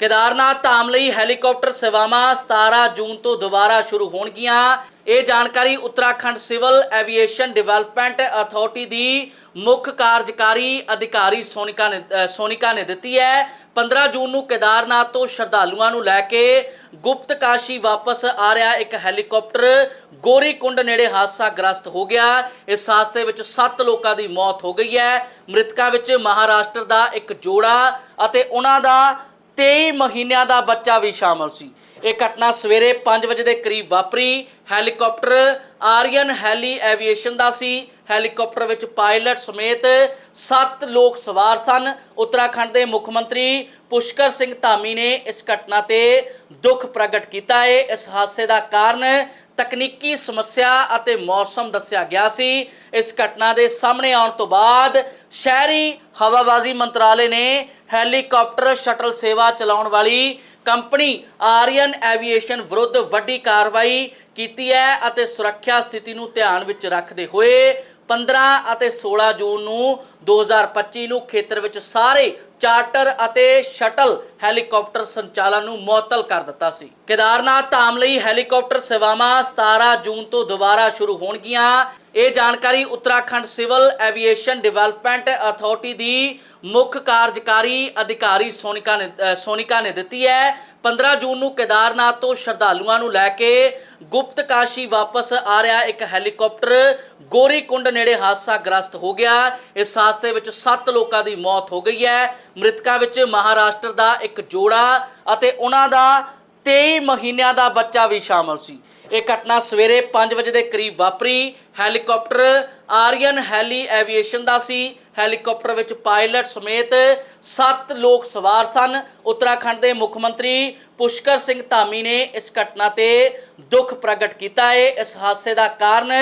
ਕੇਦਾਰਨਾਥ ਧਾਮ ਲਈ ਹੈਲੀਕਾਪਟਰ ਸੇਵਾਵਾਂ 17 ਜੂਨ ਤੋਂ ਦੁਬਾਰਾ ਸ਼ੁਰੂ ਹੋਣਗੀਆਂ ਇਹ ਜਾਣਕਾਰੀ Uttarakhand civil aviation development authority ਦੀ ਮੁੱਖ ਕਾਰਜਕਾਰੀ ਅਧਿਕਾਰੀ ਸੋਨਿਕਾ ਨੇ ਅ, ਸੋਨਿਕਾ ਨੇ ਦਿੱਤੀ ਹੈ 15 ਜੂਨ ਨੂੰ ਕੇਦਾਰਨਾਥ ਤੋਂ ਸ਼ਰਧਾਲੂਆਂ ਨੂੰ ਲੈ ਕੇ ਗੁਪਤ ਕਾਸ਼ੀ ਵਾਪਸ ਆ ਰਿਹਾ ਇੱਕ ਹੈਲੀਕਾਪਟਰ ਗੋਰੀਕੁੰਡ ਨੇੜੇ ਹਾਦਸਾ ਗ੍ਰਸਤ ਹੋ ਗਿਆ ਇਸ ਹਾਦਸੇ ਵਿੱਚ 7 ਲੋਕਾਂ ਦੀ ਮੌਤ ਹੋ ਗਈ ਹੈ ਮ੍ਰਿਤਕਾਂ ਵਿੱਚ ਮਹਾਰਾਸ਼ਟਰ ਦਾ ਇੱਕ ਜੋੜਾ ਅਤੇ ਉਹਨਾਂ ਦਾ 23 ਮਹੀਨਿਆਂ ਦਾ ਬੱਚਾ ਵੀ ਸ਼ਾਮਲ ਸੀ। ਇਹ ਘਟਨਾ ਸਵੇਰੇ 5 ਵਜੇ ਦੇ ਕਰੀਬ ਵਾਪਰੀ। ਹੈਲੀਕਾਪਟਰ ਆਰੀਅਨ ਹੈਲੀ ਐਵੀਏਸ਼ਨ ਦਾ ਸੀ। ਹੈਲੀਕਾਪਟਰ ਵਿੱਚ ਪਾਇਲਟ ਸਮੇਤ 7 ਲੋਕ ਸਵਾਰ ਸਨ। ਉੱਤਰਾਖੰਡ ਦੇ ਮੁੱਖ ਮੰਤਰੀ ਪੁਸ਼ਕਰ ਸਿੰਘ ਧਾਮੀ ਨੇ ਇਸ ਘਟਨਾ ਤੇ ਦੁੱਖ ਪ੍ਰਗਟ ਕੀਤਾ। ਹੈ ਇਸ ਹਾਦਸੇ ਦਾ ਕਾਰਨ ਤਕਨੀਕੀ ਸਮੱਸਿਆ ਅਤੇ ਮੌਸਮ ਦੱਸਿਆ ਗਿਆ ਸੀ। ਇਸ ਘਟਨਾ ਦੇ ਸਾਹਮਣੇ ਆਉਣ ਤੋਂ ਬਾਅਦ ਸ਼ਹਿਰੀ ਹਵਾਬਾਜ਼ੀ ਮੰਤਰਾਲੇ ਨੇ ਹੈਲੀਕਾਪਟਰ ਸ਼ਟਲ ਸੇਵਾ ਚਲਾਉਣ ਵਾਲੀ ਕੰਪਨੀ ਆਰੀਅਨ ਐਵੀਏਸ਼ਨ ਵਿਰੁੱਧ ਵੱਡੀ ਕਾਰਵਾਈ ਕੀਤੀ ਹੈ ਅਤੇ ਸੁਰੱਖਿਆ ਸਥਿਤੀ ਨੂੰ ਧਿਆਨ ਵਿੱਚ ਰੱਖਦੇ ਹੋਏ 15 ਅਤੇ 16 ਜੂਨ ਨੂੰ 2025 ਨੂੰ ਖੇਤਰ ਵਿੱਚ ਸਾਰੇ ਚਾਰਟਰ ਅਤੇ ਸ਼ਟਲ ਹੈਲੀਕਾਪਟਰ ਸੰਚਾਲਨ ਨੂੰ ਮੁਅੱਤਲ ਕਰ ਦਿੱਤਾ ਸੀ। ਕੇਦਾਰਨਾਥ ਧਾਮ ਲਈ ਹੈਲੀਕਾਪਟਰ ਸੇਵਾਵਾਂ 17 ਜੂਨ ਤੋਂ ਦੁਬਾਰਾ ਸ਼ੁਰੂ ਹੋਣਗੀਆਂ। ਇਹ ਜਾਣਕਾਰੀ Uttarakhand civil aviation development authority ਦੀ ਮੁੱਖ ਕਾਰਜਕਾਰੀ ਅਧਿਕਾਰੀ ਸੋਨਿਕਾ ਨੇ ਅ, ਸੋਨਿਕਾ ਨੇ ਦਿੱਤੀ ਹੈ। 15 ਜੂਨ ਨੂੰ ਕੇਦਾਰਨਾਥ ਤੋਂ ਸ਼ਰਧਾਲੂਆਂ ਨੂੰ ਲੈ ਕੇ ਗੁਪਤ ਕਾਸ਼ੀ ਵਾਪਸ ਆ ਰਿਹਾ। ਇੱਕ ਹੈਲੀਕਾਪਟਰ ਗੋਰੀਕੁੰਡ ਨੇੜੇ ਹਾਦਸਾ ਗ੍ਰਸਤ ਹੋ ਗਿਆ। ਇਸ ਹਾਦਸੇ ਵਿੱਚ 7 ਲੋਕਾਂ ਦੀ ਮੌਤ ਹੋ ਗਈ ਹੈ। ਮ੍ਰਿਤਕਾਂ ਵਿੱਚ ਮਹਾਰਾਸ਼ਟਰ ਦਾ ਇੱਕ ਜੋੜਾ ਅਤੇ ਉਹਨਾਂ ਦਾ 23 ਮਹੀਨਿਆਂ ਦਾ ਬੱਚਾ ਵੀ ਸ਼ਾਮਲ ਸੀ। ਇਹ ਘਟਨਾ ਸਵੇਰੇ 5 ਵਜੇ ਦੇ ਕਰੀਬ ਵਾਪਰੀ। ਹੈਲੀਕਾਪਟਰ ਆਰੀਅਨ ਹੈਲੀ ਐਵੀਏਸ਼ਨ ਦਾ ਸੀ। ਹੈਲੀਕਾਪਟਰ ਵਿੱਚ ਪਾਇਲਟ ਸਮੇਤ 7 ਲੋਕ ਸਵਾਰ ਸਨ। ਉੱਤਰਾਖੰਡ ਦੇ ਮੁੱਖ ਮੰਤਰੀ ਪੁਸ਼ਕਰ ਸਿੰਘ ਧਾਮੀ ਨੇ ਇਸ ਘਟਨਾ ਤੇ ਦੁੱਖ ਪ੍ਰਗਟ ਕੀਤਾ ਹੈ ਇਸ ਹਾਦਸੇ ਦਾ ਕਾਰਨ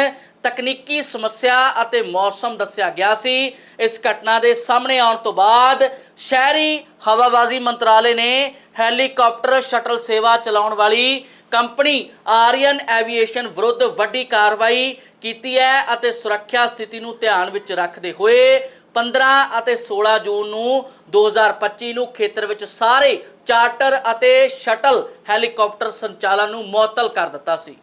ਤਕਨੀਕੀ ਸਮੱਸਿਆ ਅਤੇ ਮੌਸਮ ਦੱਸਿਆ ਗਿਆ ਸੀ। ਇਸ ਘਟਨਾ ਦੇ ਸਾਹਮਣੇ ਆਉਣ ਤੋਂ ਬਾਅਦ ਸ਼ਹਿਰੀ ਹਵਾਬਾਜ਼ੀ ਮੰਤਰਾਲੇ ਨੇ ਹੈਲੀਕਾਪਟਰ ਸ਼ਟਲ ਸੇਵਾ ਚਲਾਉਣ ਵਾਲੀ ਕੰਪਨੀ ਆਰੀਅਨ ਐਵੀਏਸ਼ਨ ਵਿਰੁੱਧ ਵੱਡੀ ਕਾਰਵਾਈ ਕੀਤੀ ਹੈ ਅਤੇ ਸੁਰੱਖਿਆ ਸਥਿਤੀ ਨੂੰ ਧਿਆਨ ਵਿੱਚ ਰੱਖਦੇ ਹੋਏ 15 ਅਤੇ 16 ਜੂਨ ਨੂੰ 2025 ਨੂੰ ਖੇਤਰ ਵਿੱਚ ਸਾਰੇ ਚਾਰਟਰ ਅਤੇ ਸ਼ਟਲ ਹੈਲੀਕਾਪਟਰ ਸੰਚਾਲਨ ਨੂੰ ਮੁਅੱਤਲ ਕਰ ਦਿੱਤਾ ਸੀ।